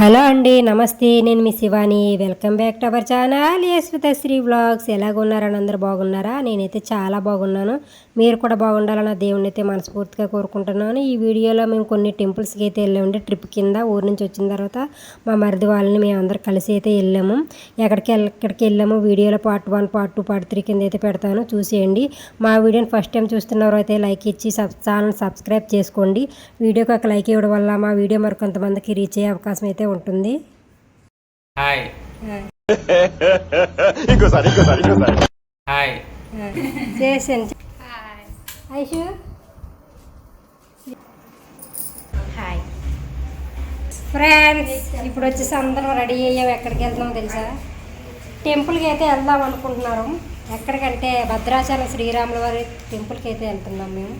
Hello అండి నమస్తే. నేను మీ Shivani. Welcome back to our channel. Yashwitha Sri vlogs ఎలాగున్నారని అందరూ బాగున్నారా? నేనైతే చాలా బాగున్నాను. మీరు కూడా బాగుండాలని దేవుణ్ణి అయితే మనస్ఫూర్తిగా కోరుకుంటున్నాను. ఈ వీడియోలో మేము కొన్ని టెంపుల్స్కి అయితే వెళ్ళామండి. ట్రిప్ కింద ఊరి నుంచి వచ్చిన తర్వాత మా మరిది వాళ్ళని మేము అందరు కలిసి అయితే వెళ్ళాము. ఎక్కడికి ఎక్కడికి వెళ్ళాము? వీడియోలో part one part two part three కింద అయితే పెడతాను. చూసేయండి. మా వీడియోని ఫస్ట్ టైం చూస్తున్నారు అయితే లైక్ ఇచ్చి సబ్ ఛానల్ సబ్స్క్రైబ్ చేసుకోండి. వీడియోకి ఒక లైక్ ఇవ్వడం వల్ల మా వీడియో మరి కొంతమందికి రీచ్ అయ్యే అవకాశం అయితే ఉంటుంది. హాయ్ ఇంకోసారి ఇంకోసారి ఇంకోసారి. హాయ్ చేసాను ఐషు. హాయ్ ఫ్రెండ్స్ ఇప్పుడు వచ్చేసి అందరం రెడీ అయ్యాం. ఎక్కడికి వెళ్తున్నాం తెలుసా? టెంపుల్కి అయితే వెళ్దాం అనుకుంటున్నారు. ఎక్కడికంటే భద్రాచలం శ్రీరాముల వారి టెంపుల్కి అయితే వెళ్తున్నాం మేము.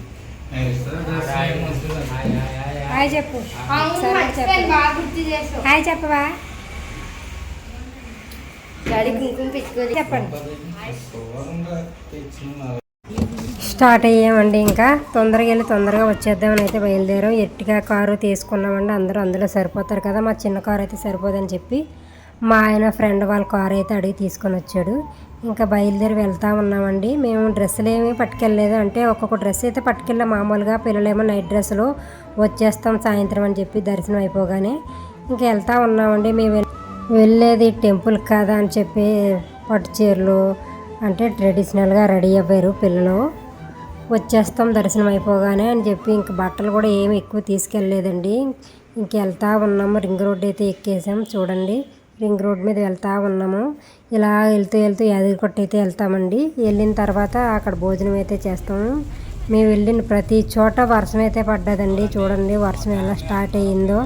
హాయ్ చెప్పు. హాయ్ చెప్పవా? డాడీ కుంకుమ పెట్టుకోవాలి చెప్పండి. స్టార్ట్ అయ్యామండి ఇంకా. తొందరగా వెళ్ళి తొందరగా వచ్చేద్దామని అయితే బయలుదేరాం. ఎట్టిగా కారు తీసుకున్నామండి. అందరూ అందులో సరిపోతారు కదా. మా చిన్న కారు అయితే సరిపోదని చెప్పి మా ఆయన ఫ్రెండ్ వాళ్ళ కారు అయితే అడిగి తీసుకొని వచ్చాడు. ఇంకా బయలుదేరి వెళ్తా ఉన్నామండి. మేము డ్రెస్సులు ఏమీ పట్టుకెళ్ళలేదు. అంటే ఒక్కొక్క డ్రెస్ అయితే పట్టుకెళ్ళాం. మామూలుగా పిల్లలేమో నైట్ డ్రెస్సులు వచ్చేస్తాం సాయంత్రం అని చెప్పి దర్శనం అయిపోగానే ఇంకా వెళ్తా ఉన్నామండి. మేము వెళ్ళేది టెంపుల్ కదా అని చెప్పి పట్టు చీరలు అంటే ట్రెడిషనల్గా రెడీ అయ్యారు పిల్లలు. వచ్చేస్తాం దర్శనం అయిపోగానే అని చెప్పి ఇంక బట్టలు కూడా ఏమి ఎక్కువ తీసుకెళ్ళలేదండి. ఇంకెళ్తా ఉన్నాము. రింగ్ రోడ్ అయితే ఎక్కేసాం. చూడండి. రింగ్ రోడ్ మీద వెళ్తా ఉన్నాము. ఇలా వెళ్తూ వెళ్తూ యాదగిరికొట్ట అయితే వెళ్తామండి. వెళ్ళిన తర్వాత అక్కడ భోజనం అయితే చేస్తాము. మేము వెళ్ళిన ప్రతి చోట వర్షం అయితే పడ్డదండి. చూడండి వర్షం ఎలా స్టార్ట్ అయ్యిందో.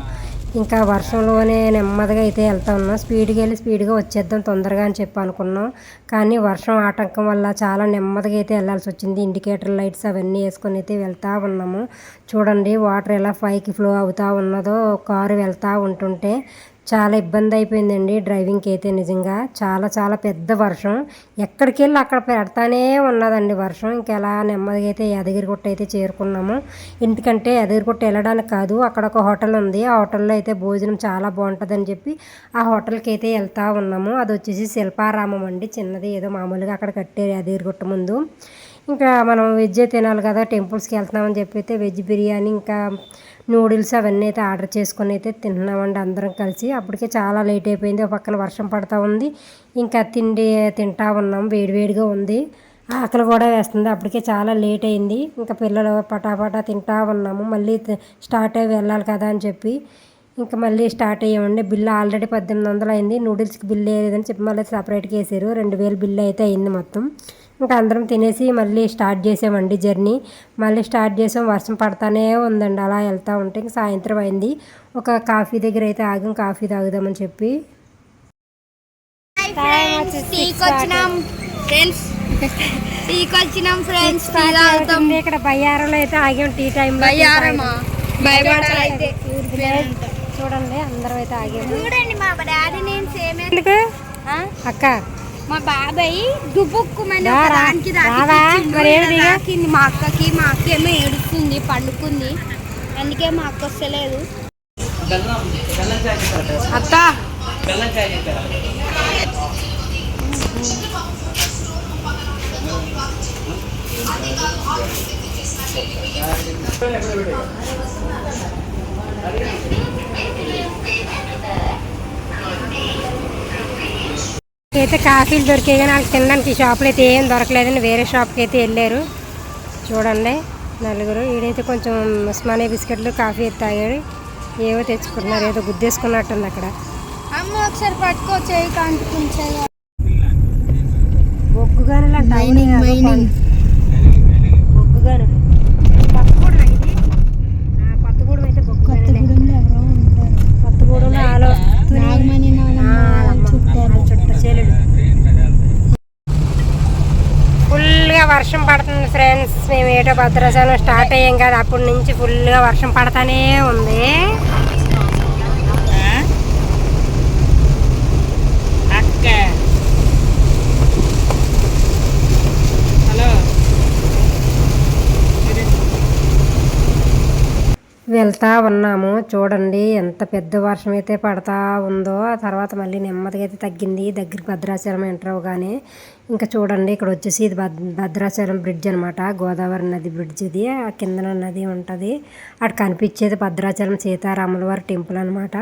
ఇంకా వర్షంలోనే నెమ్మదిగా అయితే వెళ్తా ఉన్నాం. స్పీడ్కి వెళ్ళి స్పీడ్గా వచ్చేద్దాం తొందరగా అని చెప్పి అనుకున్నాం. కానీ వర్షం ఆటంకం వల్ల చాలా నెమ్మదిగా అయితే వెళ్ళాల్సి వచ్చింది. ఇండికేటర్ లైట్స్ అవన్నీ వేసుకొని అయితే వెళ్తూ ఉన్నాము. చూడండి వాటర్ ఎలా పైకి ఫ్లో అవుతూ ఉన్నదో కారు వెళ్తూ ఉంటుంటే చాలా ఇబ్బంది అయిపోయిందండి డ్రైవింగ్కి అయితే నిజంగా. చాలా చాలా పెద్ద వర్షం. ఎక్కడికి వెళ్ళి అక్కడ పెడతానే ఉన్నదండి వర్షం. ఇంకెలా నెమ్మదిగా అయితే యాదగిరిగుట్ట అయితే చేరుకున్నాము. ఎందుకంటే యాదగిరిగుట్ట వెళ్ళడానికి కాదు అక్కడ ఒక హోటల్ ఉంది. ఆ హోటల్లో అయితే భోజనం చాలా బాగుంటుందని చెప్పి ఆ హోటల్కి అయితే వెళ్తూ ఉన్నాము. అది వచ్చేసి శిల్పారామం అండి. చిన్నది. ఏదో మామూలుగా అక్కడ కట్టారు యాదగిరిగుట్ట ముందు. ఇంకా మనం వెజ్ తినాలి కదా టెంపుల్స్కి వెళ్తున్నామని చెప్పి అయితే వెజ్ బిర్యానీ ఇంకా నూడిల్స్ అవన్నీ అయితే ఆర్డర్ చేసుకొని అయితే తిన్నామండి అందరం కలిసి. అప్పటికే చాలా లేట్ అయిపోయింది. ఒక పక్కన వర్షం పడుతూ ఉంది. ఇంకా తిండి తింటా ఉన్నాం. వేడివేడిగా ఉంది. ఆకలి కూడా వేస్తుంది. అప్పటికే చాలా లేట్ అయింది. ఇంకా పిల్లలు పటాపటా తింటా ఉన్నాము. మళ్ళీ స్టార్ట్ అయ్యి వెళ్ళాలి కదా అని చెప్పి ఇంకా మళ్ళీ స్టార్ట్ అయ్యామండి. బిల్లు ఆల్రెడీ పద్దెనిమిది వందలు అయింది. నూడిల్స్కి బిల్లు వేయలేదని చెప్పి మళ్ళీ సపరేట్గా వేసారు. రెండు వేలు బిల్లు అయితే అయింది మొత్తం. ఇంకా అందరం తినేసి మళ్ళీ స్టార్ట్ చేసామండి జర్నీ. మళ్ళీ స్టార్ట్ చేసాం వర్షం పడతానే ఉందండి. అలా వెళ్తూ ఉంటే ఇంక సాయంత్రం అయింది. ఒక కాఫీ దగ్గర అయితే ఆగం కాఫీ తాగుదామని చెప్పి. ఫ్రెండ్స్ వచ్చినాం. ఫ్రెండ్స్ ఇక్కడ బయ్యారంలో అయితే ఆగాం టీ టైం చూడండి అందరం అయితే ఆగాము. చూడండి మా డాడీ నేను సేమ్ ఎందుకు? అక్క మా బాబాయ్ దుబుక్కుమని. దానికి? దాకింది మా అక్కకి మా అక్క ఏమో ఏడుస్తుంది పండుకుంది అందుకే మా అక్క వస్తలేదు అత్త చెప్పారా అయితే కాఫీలు దొరికాయి కానీ వాళ్ళకి తినడానికి ఈ షాప్లో అయితే ఏం దొరకలేదని వేరే షాప్కి అయితే వెళ్ళారు. చూడండి నలుగురు. ఈడైతే కొంచెం ఉస్మానియా బిస్కెట్లు కాఫీ తాగాడు. ఏవో తెచ్చుకుంటున్నారు. ఏదో గుద్దేసుకున్నట్టుంది అక్కడ. అమ్మ ఒకసారి పట్టుకో చేయి బొగ్గు గనులు అంట Mining, mining. బొగ్గు గనులు కొత్తగూడెం ఇది ఆ, కొత్తగూడెం అయితే బొగ్గు గనులే కొత్తగూడెంలో ఆలో చుట్ట చేలుడు ఫుల్గా వర్షం పడుతుంది ఫ్రెండ్స్ భద్రాచలం స్టార్ట్ అయ్యాం కదా. అప్పటి నుంచి ఫుల్గా వర్షం పడతానే ఉంది అక్క హలో వెళ్తా ఉన్నాము. చూడండి ఎంత పెద్ద వర్షం అయితే పడతా ఉందో ఆ తర్వాత మళ్ళీ నెమ్మదిగా అయితే తగ్గింది. దగ్గరికి భద్రాచలం ఎంటర్ అవగానే ఇంకా చూడండి ఇక్కడ వచ్చేసి ఇది భద్రాచలం బ్రిడ్జ్ అనమాట గోదావరి నది బ్రిడ్జ్ ఇది. ఆ కిందన నది ఉంటుంది. అక్కడ కనిపించేది భద్రాచలం సీతారాముల వారి టెంపుల్ అనమాట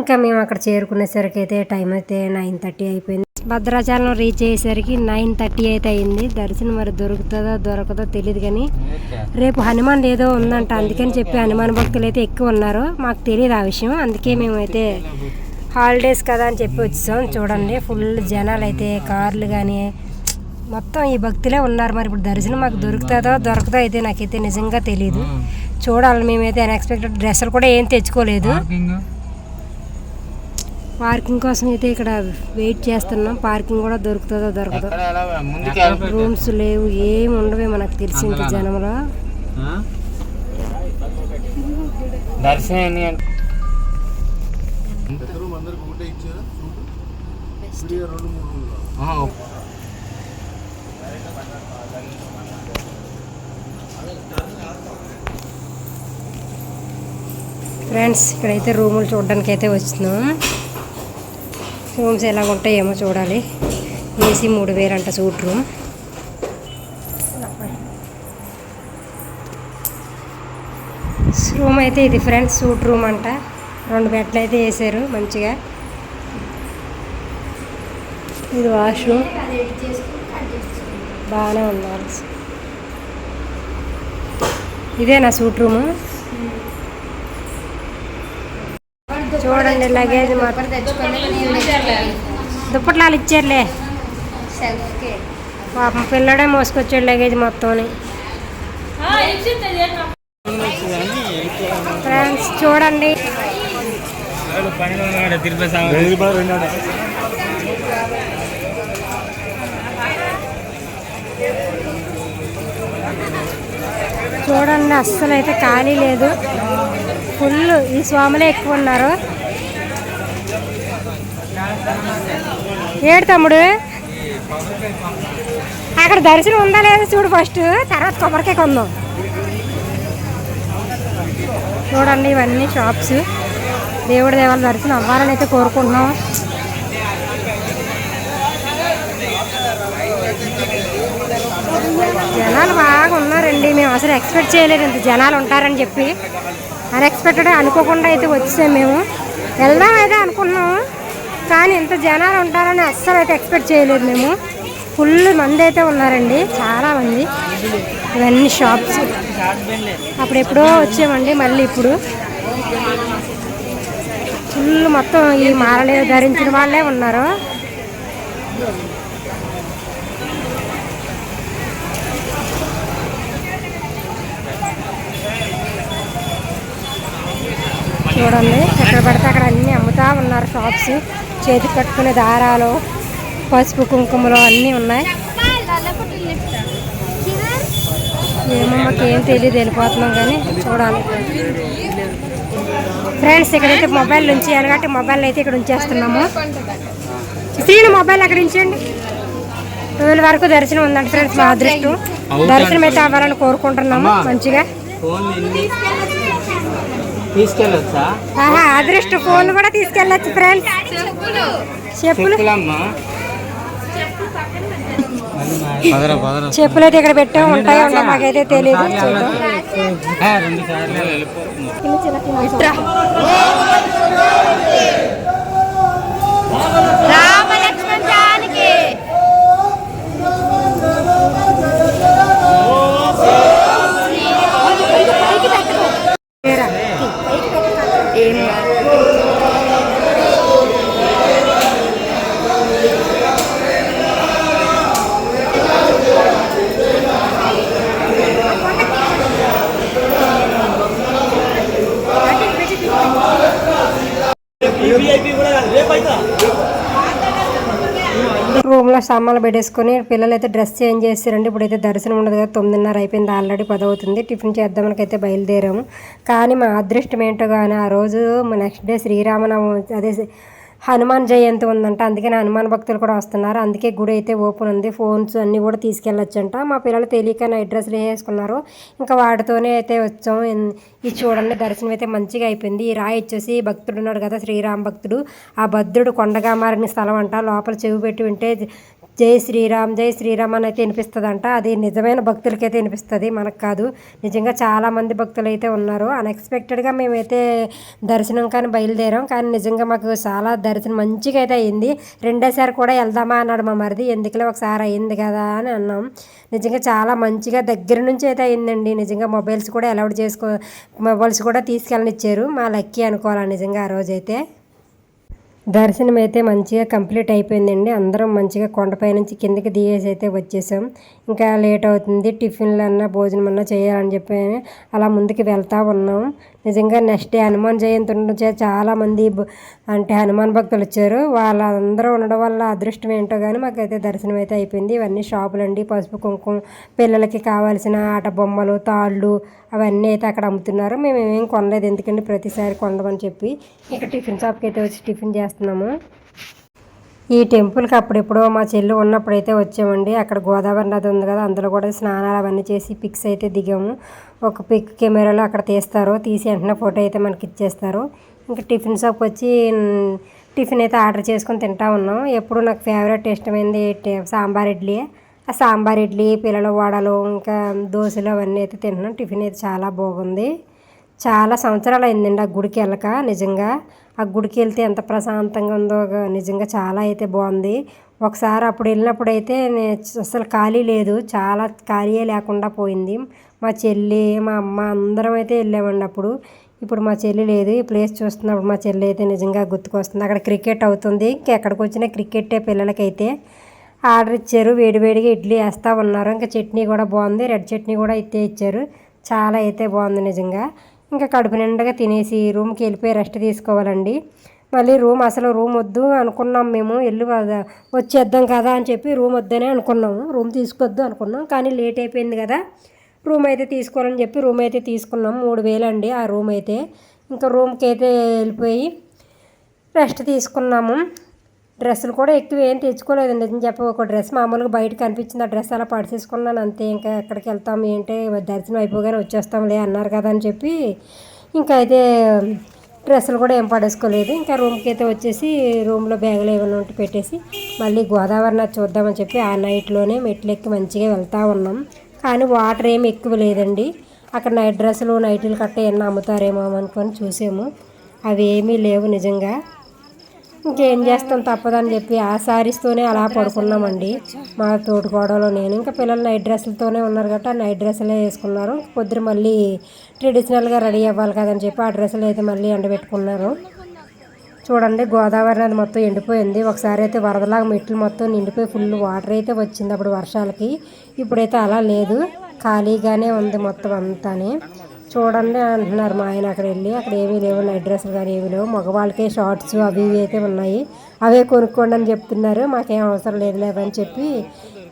ఇంకా మేము అక్కడ చేరుకునేసరికి అయితే టైం అయితే నైన్ థర్టీ అయిపోయింది. భద్రాచలం రీచ్ అయ్యేసరికి నైన్ థర్టీ అయితే అయింది. దర్శనం మరి దొరుకుతుందో దొరకదో తెలియదు కానీ రేపు హనుమాన్ ఏదో ఉందంట. అందుకని చెప్పి హనుమాన్ భక్తులు అయితే ఎక్కువ ఉన్నారు. మాకు తెలియదు ఆ విషయం. అందుకే మేము అయితే హాలిడేస్ కదా అని చెప్పి వచ్చాం చూడండి ఫుల్ జనాలు అయితే కార్లు కానీ మొత్తం ఈ భక్తులే ఉన్నారు. మరి ఇప్పుడు దర్శనం మాకు దొరుకుతుందో దొరకదో అయితే నాకైతే నిజంగా తెలియదు చూడాలి మేమైతే అన్ఎక్స్పెక్టెడ్ డ్రెస్సులు కూడా ఏం తెచ్చుకోలేదు. పార్కింగ్ కోసం అయితే ఇక్కడ వెయిట్ చేస్తున్నాం. పార్కింగ్ కూడా దొరుకుతుందో దొరకదో. రూమ్స్ లేవు ఏం ఉండవే మనకు తెలిసి ఇంత జనంలో. దర్శనం ఫ్రెండ్స్ ఇక్కడైతే రూములు చూడడానికి అయితే వచ్చినాం రూమ్స్ ఎలా ఉంటాయేమో చూడాలి. ఏసీ మూడు వేలు అంట సూట్ రూమ్. రూమ్ అయితే ఇది ఫ్రెండ్స్ సూట్ రూమ్ అంట. రెండు బెడ్లు అయితే వేసారు మంచిగా. ఇది వాష్రూమ్. బాగానే ఉంది ఇదే నా సూట్ రూము? చూడండి లగేజ్ మొత్తం దుప్పట్లాలు ఇచ్చారులే. పాపం పిల్లడే మోసుకొచ్చాడు లగేజ్ మొత్తం ఫ్రెండ్స్ చూడండి. చూడండి అస్సలు అయితే ఖాళీ లేదు. ఫుల్ ఈ స్వాములే ఎక్కువ ఉన్నారు. ఏడు తమ్ముడు? అక్కడ దర్శనం ఉందా లేదా చూడు ఫస్ట్? తర్వాత కొబ్బరికాయ కొందాం. చూడండి ఇవన్నీ షాప్స్ దేవుడి దేవాల దర్శనం అవ్వాలని అయితే కోరుకుంటున్నాం. జనాలు బాగా ఉన్నారండి. మేము అసలు ఎక్స్పెక్ట్ చేయలేదు ఇంత జనాలు ఉంటారని చెప్పి. అన్ఎక్స్పెక్టెడ్ అనుకోకుండా అయితే వచ్చేసాం మేము. వెళ్దాం అయితే అనుకున్నాము కానీ ఇంత జనాలు ఉంటారని అస్సలు అయితే ఎక్స్పెక్ట్ చేయలేదు మేము. ఫుల్ మంది అయితే ఉన్నారండి చాలా మంది. ఇవన్నీ షాప్స్. అప్పుడు ఎప్పుడో వచ్చామండి మళ్ళీ ఇప్పుడు. ఫుల్ మొత్తం ఈ మాలలు ధరించిన వాళ్ళే ఉన్నారు. చూడండి ఎక్కడ పడితే అక్కడ అన్నీ అమ్ముతా ఉన్నారు షాప్స్. చేతికి కట్టుకునే దారాలు పసుపు కుంకుమలు అన్నీ ఉన్నాయి. ఏమో మాకు ఏం తెలియదు వెళ్ళిపోతున్నాం కానీ చూడాలి. ఫ్రెండ్స్ ఇక్కడైతే మొబైల్ నుంచి ఎనగట్టి మొబైల్ అయితే ఇక్కడ ఉంచేస్తున్నాము. శ్రీను మొబైల్ అక్కడ ఉంచండి? ట్వెల్వ్ వరకు దర్శనం ఉందండి ఫ్రెండ్స్ మా అదృష్టం. దర్శనం అయితే అవ్వాలని కోరుకుంటున్నాము మంచిగా. తీసుకెళ్ళొచ్చా? ఆహా అదృష్ట ఫోన్ కూడా తీసుకెళ్ళచ్చు ఫ్రెండ్స్ చెప్పులు. చెప్పులు అయితే ఇక్కడ పెట్టాం ఉంటాయో ఉండవు మాకైతే తెలియదు చూద్దాం. సామాన్లు పెట్టేసుకొని పిల్లలు అయితే డ్రెస్ చేంజ్ చేస్తారండి ఇప్పుడైతే దర్శనం ఉండదు కదా తొమ్మిదిన్నర అయిపోయింది ఆల్రెడీ పదవుతుంది. టిఫిన్ చేద్దామని అయితే బయలుదేరాము. కానీ మా అదృష్టం ఏంటో కానీ ఆ రోజు నెక్స్ట్ డే శ్రీరామనవమి అదే హనుమాన్ జయంతి ఉందంట. అందుకని హనుమాన్ భక్తులు కూడా వస్తున్నారు. అందుకే గుడి అయితే ఓపెన్ ఉంది. ఫోన్స్ అన్నీ కూడా తీసుకెళ్ళొచ్చంట. మా పిల్లలు తెలియక నైట్ డ్రెస్సులు వేసుకున్నారు. ఇంకా వాటితోనే అయితే వచ్చాం ఇది చూడండి దర్శనం అయితే మంచిగా అయిపోయింది. ఈ రాయి వచ్చేసి భక్తుడు ఉన్నాడు కదా శ్రీరామ భక్తుడు. ఆ భద్రుడు కొండగా మారిన స్థలం అంట. లోపల చెవి పెట్టి ఉంటే జై శ్రీరామ్ జై శ్రీరామ్ అనేది వినిపిస్తుందంట. అది నిజమైన భక్తులకైతే వినిపిస్తుంది. మనకు కాదు. నిజంగా చాలామంది భక్తులు అయితే ఉన్నారు. అన్ఎక్స్పెక్టెడ్గా మేమైతే దర్శనం కానీ బయలుదేరాం. కానీ నిజంగా మాకు చాలా దర్శనం మంచిగా అయితే అయింది రెండోసారి కూడా వెళ్దామా అన్నాడు మా మరిది. ఎందుకులే ఒకసారి అయింది కదా అని అన్నాం. నిజంగా చాలా మంచిగా దగ్గర నుంచి అయితే అయిందండి నిజంగా మొబైల్స్ కూడా అలౌడ్ చేసుకో మొబైల్స్ కూడా తీసుకెళ్ళనిచ్చారు. మా లక్కీ అనుకోవాలి నిజంగా ఆ రోజైతే. దర్శనం అయితే మంచిగా కంప్లీట్ అయిపోయిందండి. అందరం మంచిగా కొండపై నుంచి కిందకి దిగేసి అయితే వచ్చేసాం. ఇంకా లేట్ అవుతుంది టిఫిన్లు అన్నా భోజనం అన్నా చేయాలని చెప్పి అలా ముందుకు వెళ్తా ఉన్నాం. నిజంగా నెక్స్ట్ డే హనుమాన్ జయంతి ఉండడం చేత చాలామంది అంటే హనుమాన్ భక్తులు వచ్చారు. వాళ్ళందరూ ఉండడం వల్ల అదృష్టం ఏంటో కానీ మాకైతే దర్శనం అయితే అయిపోయింది. ఇవన్నీ షాపులండి. పసుపు కుంకుమ పిల్లలకి కావాల్సిన ఆట బొమ్మలు తాళ్ళు అవన్నీ అయితే అక్కడ అమ్ముతున్నారు. మేము ఏమేమి కొనలేదు. ఎందుకంటే ప్రతిసారి కొండమని చెప్పి ఇక టిఫిన్ షాప్కి అయితే వచ్చి టిఫిన్ చేస్తున్నాము. ఈ టెంపుల్కి అప్పుడెప్పుడో మా చెల్లి ఉన్నప్పుడైతే వచ్చామండి. అక్కడ గోదావరి నది ఉంది కదా అందులో కూడా స్నానాలు అవన్నీ చేసి పిక్స్ అయితే దిగాము. ఒక పిక్ కెమెరాలో అక్కడ తీస్తారు. తీసి వెంటనే ఫోటో అయితే మనకి ఇచ్చేస్తారు. ఇంకా టిఫిన్ షాప్ వచ్చి టిఫిన్ అయితే ఆర్డర్ చేసుకొని తింటా ఉన్నాం. ఎప్పుడు నాకు ఫేవరెట్ ఇష్టమైంది సాంబార్ ఇడ్లీ. ఆ సాంబార్ ఇడ్లీ పిల్లల వడలు ఇంకా దోశలు అవన్నీ అయితే తింటున్నాం టిఫిన్ అయితే చాలా బాగుంది. చాలా సంవత్సరాలు అయిందండి ఆ గుడికి వెళ్ళక నిజంగా. ఆ గుడికి వెళ్తే ఎంత ప్రశాంతంగా ఉందో నిజంగా చాలా అయితే బాగుంది. ఒకసారి అప్పుడు వెళ్ళినప్పుడు అయితే అసలు ఖాళీ లేదు. చాలా ఖాళీయే లేకుండా పోయింది. మా చెల్లి మా అమ్మ అందరం అయితే వెళ్ళామండి అప్పుడు. ఇప్పుడు మా చెల్లి లేదు. ఈ ప్లేస్ చూస్తున్నప్పుడు మా చెల్లి అయితే నిజంగా గుర్తుకొస్తుంది. అక్కడ క్రికెట్ అవుతుంది. ఎక్కడికి వచ్చినా క్రికెటే పిల్లలకైతే ఆర్డర్ ఇచ్చారు. వేడివేడిగా ఇడ్లీ వేస్తూ ఉన్నారు. ఇంకా చట్నీ కూడా బాగుంది. రెడ్ చట్నీ కూడా అయితే ఇచ్చారు. చాలా అయితే బాగుంది నిజంగా. ఇంకా కడుపు నిండగా తినేసి రూమ్కి వెళ్ళిపోయి రెస్ట్ తీసుకోవాలండి. మళ్ళీ రూమ్ అసలు రూమ్ వద్దు అనుకున్నాం మేము వెళ్ళి వచ్చేద్దాం కదా అని చెప్పి రూమ్ వద్దనే అనుకున్నాము. రూమ్ తీసుకొద్దు అనుకున్నాం కానీ లేట్ అయిపోయింది కదా. రూమ్ అయితే తీసుకోవాలని చెప్పి రూమ్ అయితే తీసుకున్నాం. మూడు వేలండి ఆ రూమ్ అయితే. ఇంకా రూమ్కి అయితే వెళ్ళిపోయి రెస్ట్ తీసుకున్నాము. డ్రెస్సులు కూడా ఎక్కువ ఏం తెచ్చుకోలేదండి. నిజం చెప్ప ఒక డ్రెస్ మామూలుగా బయట కనిపించింది ఆ డ్రెస్ అలా పడిచేసుకున్నాను అంతే ఇంకా ఎక్కడికి వెళ్తాం ఏంటి దర్శనం అయిపోగానే వచ్చేస్తాంలే అన్నారు కదా అని చెప్పి ఇంకా అయితే డ్రెస్సులు కూడా ఏం పడేసుకోలేదు. ఇంకా రూమ్కి అయితే వచ్చేసి రూమ్లో బ్యాగులు ఏమైనా ఉంటే పెట్టేసి మళ్ళీ గోదావరి నది చూద్దామని చెప్పి ఆ నైట్లోనే మెట్లు ఎక్కి మంచిగా వెళ్తూ ఉన్నాం. కానీ వాటర్ ఏమి ఎక్కువ లేదండి. అక్కడ నైట్ డ్రెస్సులు నైట్లు కట్ట ఏమన్నా అమ్ముతారేమో అనుకొని చూసాము. అవి ఏమీ లేవు నిజంగా. ఇంకేం చేస్తాం తప్పదని చెప్పి ఆ శారీస్తోనే అలా పడుకున్నామండి. మా తోటికోడలో నేను. ఇంకా పిల్లలు నైట్ డ్రెస్సులతోనే ఉన్నారు కాబట్టి ఆ నైట్ డ్రెస్సులే వేసుకున్నారు. పొద్దున మళ్ళీ ట్రెడిషనల్గా రెడీ అవ్వాలి కదని చెప్పి ఆ డ్రెస్సులు అయితే మళ్ళీ ఎండబెట్టుకున్నారు. చూడండి గోదావరి నది మొత్తం ఎండిపోయింది. ఒకసారి అయితే వరదలాగా మెట్లు మొత్తం నిండిపోయి ఫుల్ వాటర్ అయితే వచ్చింది అప్పుడు వర్షాలకి. ఇప్పుడైతే అలా లేదు. ఖాళీగానే ఉంది మొత్తం అంతానే. చూడండి అంటున్నారు మా ఆయన అక్కడ వెళ్ళి. అక్కడ ఏమీ లేవు నైట్ డ్రెస్సులు కానీ ఏమీ లేవు. మగవాళ్ళకే షార్ట్స్ అవి ఇవి అయితే ఉన్నాయి. అవే కొనుక్కోండి అని చెప్తున్నారు. మాకేం అవసరం లేదు లేదని చెప్పి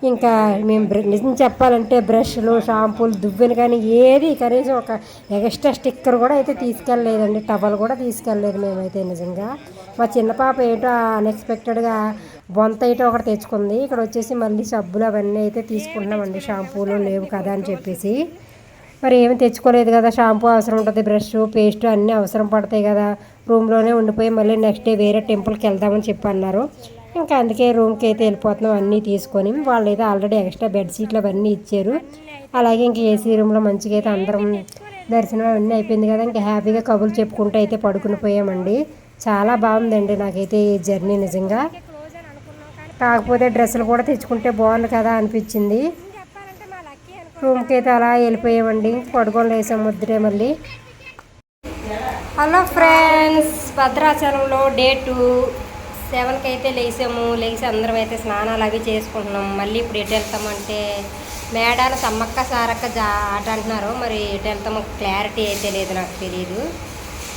ఇంకా మేము బ్ర- నిజం చెప్పాలంటే బ్రష్లు షాంపూలు దువ్వెలు కానీ ఏది కనీసం ఒక ఎక్స్ట్రా స్టిక్కర్ కూడా అయితే తీసుకెళ్ళలేదండి. టవల్ కూడా తీసుకెళ్ళలేదు మేమైతే నిజంగా. మా చిన్న పాప ఏంటో అన్ఎక్స్పెక్టెడ్గా బొంత అయితే ఒకటి తెచ్చుకుంది. ఇక్కడ వచ్చేసి మళ్ళీ సబ్బులు అవన్నీ అయితే తీసుకుంటున్నామండి. షాంపూలు లేవు కదా అని చెప్పేసి. మరి ఏమి తెచ్చుకోలేదు కదా. షాంపూ అవసరం ఉంటుంది బ్రష్ పేస్ట్ అన్నీ అవసరం పడతాయి కదా. రూమ్లోనే ఉండిపోయి మళ్ళీ నెక్స్ట్ డే వేరే టెంపుల్కి వెళ్దామని చెప్పి అన్నారు. ఇంకా అందుకే రూమ్కి అయితే వెళ్ళిపోతున్నాం అన్నీ తీసుకొని. వాళ్ళు అయితే ఆల్రెడీ ఎక్స్ట్రా బెడ్ షీట్లు అవన్నీ ఇచ్చారు. అలాగే ఇంకా ఏసీ రూమ్లో మంచిగా అయితే అందరం దర్శనం అవన్నీ అయిపోయింది కదా. ఇంకా హ్యాపీగా కబుర్లు చెప్పుకుంటూ అయితే పడుకుని పోయామండి. చాలా బాగుందండి నాకైతే ఈ జర్నీ నిజంగా. కాకపోతే డ్రెస్సులు కూడా తెచ్చుకుంటే బాగుంది కదా అనిపించింది. రూమ్కి అయితే అలా వెళ్ళిపోయామండి. పడుకొని లేసాం ముద్రే మళ్ళీ. హలో ఫ్రెండ్స్ భద్రాచలంలో డే టూ. సెవెన్కి అయితే లేసాము. లేచి అందరం అయితే స్నానాలు అవి చేసుకుంటున్నాం. మళ్ళీ ఇప్పుడు ఎటు వెళ్తామంటే మేడాలు సమ్మక్క సారక్క జా ఆట అంటున్నారు. మరి ఎటు వెళ్తామో క్లారిటీ అయితే లేదు నాకు తెలియదు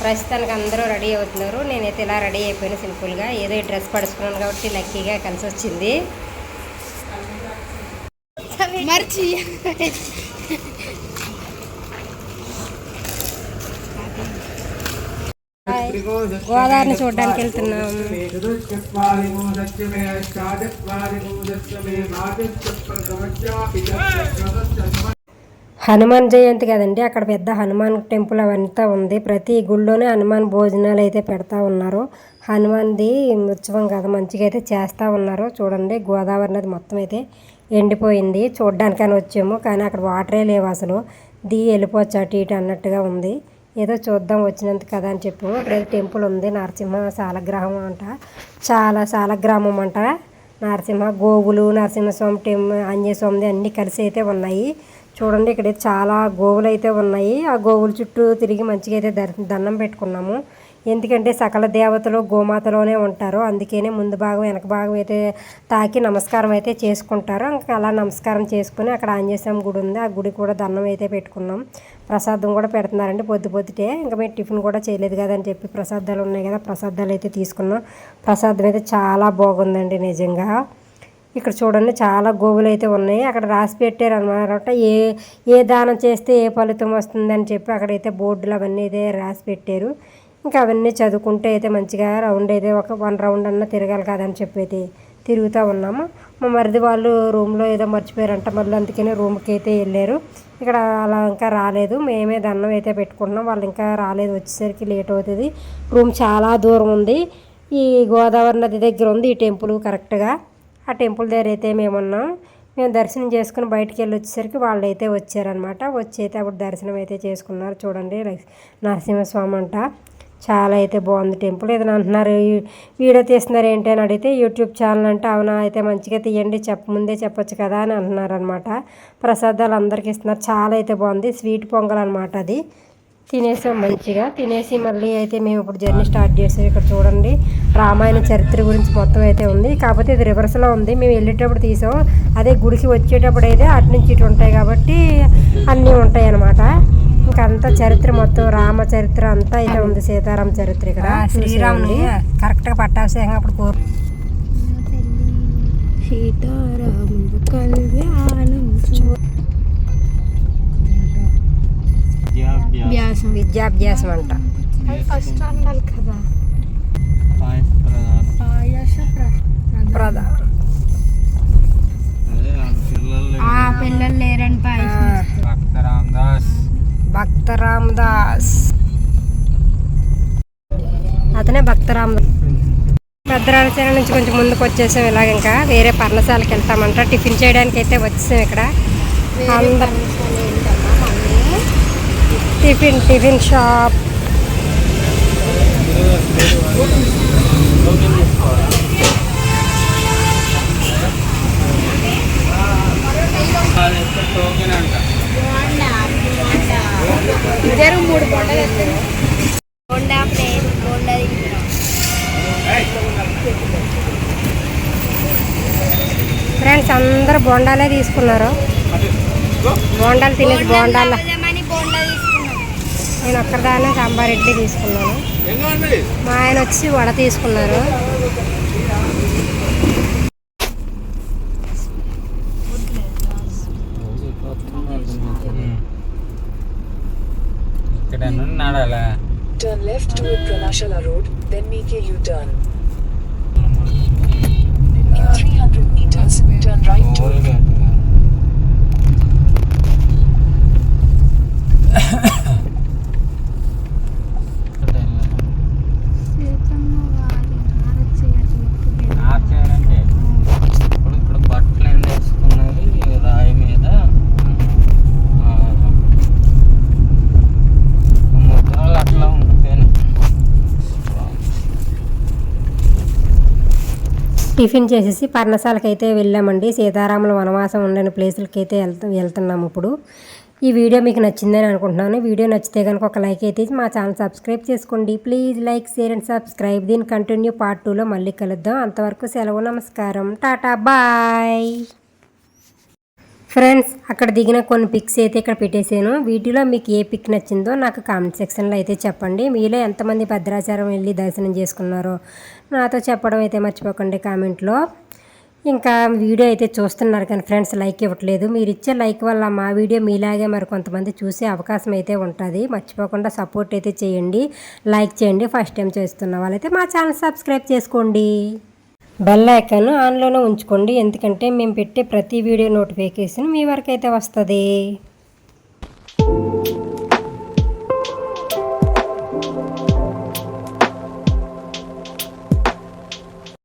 ప్రస్తుతానికి అందరూ రెడీ అవుతున్నారు. నేనైతే ఇలా రెడీ అయిపోయాను సింపుల్గా. ఏదో డ్రెస్ పడుచుకున్నాను కాబట్టి లక్కీగా కలిసి వచ్చింది మర్చి. గోదావరిని చూడడానికి వెళ్తున్నాం. హనుమాన్ జయంతి కదండి అక్కడ పెద్ద హనుమాన్ టెంపుల్ అవంతా ఉంది. ప్రతి గుళ్ళోనే హనుమాన్ భోజనాలు అయితే పెడతా ఉన్నారు. హనుమాన్ది ఉత్సవం కదా మంచిగా అయితే చేస్తూ ఉన్నారు. చూడండి గోదావరి నది మొత్తం అయితే. ఎండిపోయింది. చూడ్డానికని వచ్చాము. కానీ అక్కడ వాటరే లేవు అసలు. దిగి వెళ్ళిపోవచ్చు అటు ఇటు అన్నట్టుగా ఉంది. ఏదో చూద్దాం వచ్చినంత కదా అని చెప్పు అక్కడ టెంపుల్ ఉంది. నరసింహ సాలగ్రామం అంట. చాలా సాలగ్రామం అంట. నరసింహ గోవులు నరసింహస్వామి టెం ఆంజనేయస్వామిది అన్నీ కలిసి అయితే ఉన్నాయి. చూడండి ఇక్కడ చాలా గోవులు అయితే ఉన్నాయి. ఆ గోవుల చుట్టూ తిరిగి మంచిగా అయితే దర్ దండం పెట్టుకున్నాము. ఎందుకంటే సకల దేవతలు గోమాతలోనే ఉంటారు. అందుకనే ముందు భాగం వెనక భాగం అయితే తాకి నమస్కారం అయితే చేసుకుంటారు. ఇంకా అలా నమస్కారం చేసుకుని అక్కడ ఆంజనేయస్వామి గుడి ఉంది. ఆ గుడి కూడా దండం అయితే పెట్టుకున్నాం. ప్రసాదం కూడా పెడుతున్నారండి పొద్దు పొద్దుటే. ఇంకా మేము టిఫిన్ కూడా చేయలేదు కదా అని చెప్పి ప్రసాదాలు ఉన్నాయి కదా ప్రసాదాలు అయితే తీసుకున్నాం. ప్రసాదం అయితే చాలా బాగుందండి నిజంగా. ఇక్కడ చూడండి చాలా గోవులు అయితే ఉన్నాయి. అక్కడ రాసి పెట్టారు అనమాట ఏ ఏ దానం చేస్తే ఏ ఫలితం వస్తుందని చెప్పి అక్కడైతే బోర్డులు అవన్నీ అయితే రాసి పెట్టారు. ఇంకా అవన్నీ చదువుకుంటే అయితే మంచిగా రౌండ్ అయితే ఒక వన్ రౌండ్ అన్న తిరగాలి కదని చెప్పి అయితే తిరుగుతూ ఉన్నాము. మా మరిది వాళ్ళు రూమ్లో ఏదో మర్చిపోయారంట. మళ్ళీ అందుకనే రూమ్కి అయితే వెళ్ళారు. ఇక్కడ అలా ఇంకా రాలేదు. మేమే దండం అయితే పెట్టుకున్నాం వాళ్ళు ఇంకా రాలేదు. వచ్చేసరికి లేట్ అవుతుంది. రూమ్ చాలా దూరం ఉంది. ఈ గోదావరి నది దగ్గర ఉంది. ఈ టెంపుల్ కరెక్ట్గా. ఆ టెంపుల్ దగ్గర అయితే మేము ఉన్నాం. మేము దర్శనం చేసుకుని బయటికి వెళ్ళి వచ్చేసరికి వాళ్ళు అయితే వచ్చారనమాట వచ్చి అయితే అప్పుడు దర్శనం అయితే చేసుకున్నారు. చూడండి నరసింహస్వామి అంట. చాలా అయితే బాగుంది టెంపుల్. ఏదైనా అంటున్నారు వీడియో తీస్తున్నారు ఏంటి అని అడిగితే యూట్యూబ్ ఛానల్ అంటే అవునా అయితే మంచిగా తీయండి చెప్ప ముందే చెప్పొచ్చు కదా అని అంటున్నారు అనమాట ప్రసాదాలు అందరికీ ఇస్తున్నారు. చాలా అయితే బాగుంది. స్వీట్ పొంగల్ అనమాట అది. తినేసాం మంచిగా. తినేసి మళ్ళీ అయితే మేము ఇప్పుడు జర్నీ స్టార్ట్ చేసాం. ఇక్కడ చూడండి రామాయణ చరిత్ర గురించి మొత్తం అయితే ఉంది. కాకపోతే ఇది రివర్స్లో ఉంది. మేము వెళ్ళేటప్పుడు తీసాం. అదే గుడికి వచ్చేటప్పుడు అయితే అటు నుంచి ఇటు ఉంటాయి కాబట్టి అన్నీ ఉంటాయి. అంతా చరిత్ర మొత్తం రామ చరిత్ర అంతా అయితే ఉంది సీతారామ చరిత్ర ఇక్కడ. శ్రీరాముని కరెక్ట్గా పట్టాభిషేకం అప్పుడు కోరు. సీతారాముల కళ్యాణం వ్యాసం విద్యాభ్యాసం. అంట. ఫస్ట్ అన్నాను కదా. ప్రధానం పిల్లలు ఆ పిల్లలు లేరని పాయసం. భక్త రామదాస్ అతనే భక్త రామదాస్ పెద్దరాలచర నుంచి కొంచెం ముందుకు వచ్చేసాం ఇలాగ ఇంకా. వేరే పర్ణశాలకి వెళ్తామంట. టిఫిన్ చేయడానికి అయితే వచ్చేసాం ఇక్కడ. Tiffin tiffin shop. టోకెన్ అంట. ఇద్దరు మూడు ఫ్రెండ్స్ అందరూ బోండాలే తీసుకున్నారు. బోండాలు తినేసి బోండాలు. నేను ఒక్కదానే సాంబార్ ఇడ్లీ తీసుకున్నాను మా ఆయన వచ్చి వడ తీసుకున్నారు. Left toward Pranashala Road, then make a U-turn. In 300 meters, turn right toward oh, tiffin చేసేసి పర్ణశాలకు అయితే వెళ్ళామండి. సీతారాముల వనవాసం ఉండని ప్లేసులకి అయితే వెళ్తు వెళ్తున్నాము ఇప్పుడు. ఈ వీడియో మీకు నచ్చిందని అనుకుంటున్నాను. వీడియో నచ్చితే కనుక ఒక లైక్ అయితే మా ఛానల్ సబ్స్క్రైబ్ చేసుకోండి. Please like share and subscribe. దీని కంటిన్యూ పార్ట్ టూలో మళ్ళీ కలుద్దాం. అంతవరకు సెలవు నమస్కారం. టాటా బాయ్. ఫ్రెండ్స్ అక్కడ దిగిన కొన్ని పిక్స్ అయితే ఇక్కడ పెట్టేశాను. వీటిలో మీకు ఏ పిక్ నచ్చిందో నాకు కామెంట్ సెక్షన్లో అయితే చెప్పండి. మీలో ఎంతమంది భద్రాచారం వెళ్ళి దర్శనం చేసుకున్నారో నాతో చెప్పడం అయితే మర్చిపోకండి కామెంట్లో. ఇంకా వీడియో అయితే చూస్తున్నారు కానీ ఫ్రెండ్స్ లైక్ ఇవ్వట్లేదు. మీరు ఇచ్చే లైక్ వల్ల మా వీడియో మీలాగే మరి కొంతమంది చూసే అవకాశం అయితే ఉంటుంది. మర్చిపోకుండా సపోర్ట్ అయితే చేయండి. లైక్ చేయండి. ఫస్ట్ టైం చేస్తున్న వాళ్ళైతే మా ఛానల్ సబ్స్క్రైబ్ చేసుకోండి. బెల్ ఐకాన్ ఆన్లోనే ఉంచుకోండి. ఎందుకంటే మేము పెట్టే ప్రతి వీడియో నోటిఫికేషన్ మీ వరకు అయితే వస్తుంది.